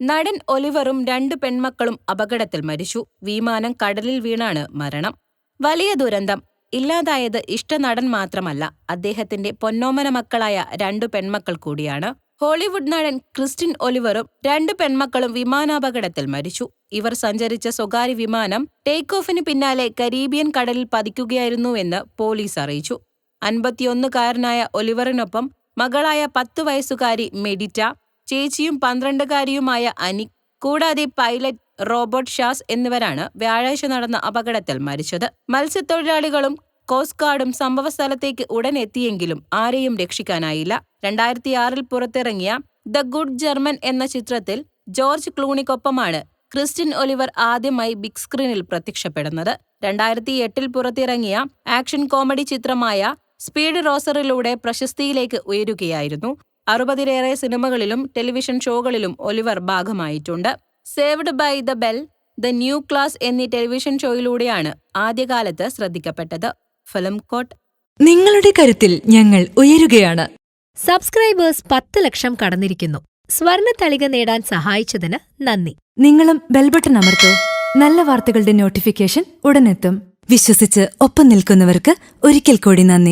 നടൻ ഒലിവറും രണ്ട് പെൺമക്കളും അപകടത്തിൽ മരിച്ചു. വിമാനം കടലിൽ വീണാണ് മരണം. വലിയ ദുരന്തം. ഇല്ലാതായത് ഇഷ്ടനടൻ മാത്രമല്ല അദ്ദേഹത്തിന്റെ പൊന്നോമന മക്കളായ രണ്ടു പെൺമക്കൾ കൂടിയാണ്. ഹോളിവുഡ് നടൻ ക്രിസ്റ്റിൻ ഒലിവറും രണ്ട് പെൺമക്കളും വിമാനാപകടത്തിൽ മരിച്ചു. ഇവർ സഞ്ചരിച്ച സ്വകാര്യ വിമാനം ടേക്ക് ഓഫിന് പിന്നാലെ കരീബിയൻ കടലിൽ പതിക്കുകയായിരുന്നുവെന്ന് പോലീസ് അറിയിച്ചു. അൻപത്തിയൊന്നുകാരനായ ഒലിവറിനൊപ്പം മകളായ പത്തു വയസ്സുകാരി മെഡിറ്റ ചേച്ചിയും പന്ത്രണ്ടുകാരിയുമായ അനി കൂടാതെ പൈലറ്റ് റോബോട്ട് ഷാസ് എന്നിവരാണ് വ്യാഴാഴ്ച നടന്ന അപകടത്തിൽ മരിച്ചത്. മത്സ്യത്തൊഴിലാളികളും കോസ്റ്റ് ഗാർഡും സംഭവസ്ഥലത്തേക്ക് ഉടൻ എത്തിയെങ്കിലും ആരെയും രക്ഷിക്കാനായില്ല. രണ്ടായിരത്തിയാറിൽ പുറത്തിറങ്ങിയ ദ ഗുഡ് ജർമ്മൻ എന്ന ചിത്രത്തിൽ ജോർജ് ക്ലൂണിക്കൊപ്പമാണ് ക്രിസ്റ്റിൻ ഒലിവർ ആദ്യമായി ബിഗ് സ്ക്രീനിൽ പ്രത്യക്ഷപ്പെടുന്നത്. രണ്ടായിരത്തി എട്ടിൽ പുറത്തിറങ്ങിയ ആക്ഷൻ കോമഡി ചിത്രമായ സ്പീഡ് റോസറിലൂടെ പ്രശസ്തിയിലേക്ക് ഉയരുകയായിരുന്നു. അറുപതിലേറെ സിനിമകളിലും ടെലിവിഷൻ ഷോകളിലും Oliver ഭാഗമായിട്ടുണ്ട്. Saved by the bell the new class എന്നീ ടെലിവിഷൻ ഷോയിലൂടെയാണ് ആദ്യകാലത്ത് ശ്രദ്ധിക്കപ്പെട്ടത്. ഫിലിം കോട്ട്. നിങ്ങളുടെ കരുത്തിൽ ഞങ്ങൾ ഉയരുകയാണ്. സബ്സ്ക്രൈബേഴ്സ് പത്ത് ലക്ഷം കടന്നിരിക്കുന്നു. സ്വർണ തളിക നേടാൻ സഹായിച്ചതിന് നന്ദി. നിങ്ങളും ബെൽബട്ടൺ അമർത്തോ. നല്ല വാർത്തകളുടെ നോട്ടിഫിക്കേഷൻ ഉടനെത്തും. വിശ്വസിച്ച് ഒപ്പം നിൽക്കുന്നവർക്ക് ഒരിക്കൽ കൂടി നന്ദി.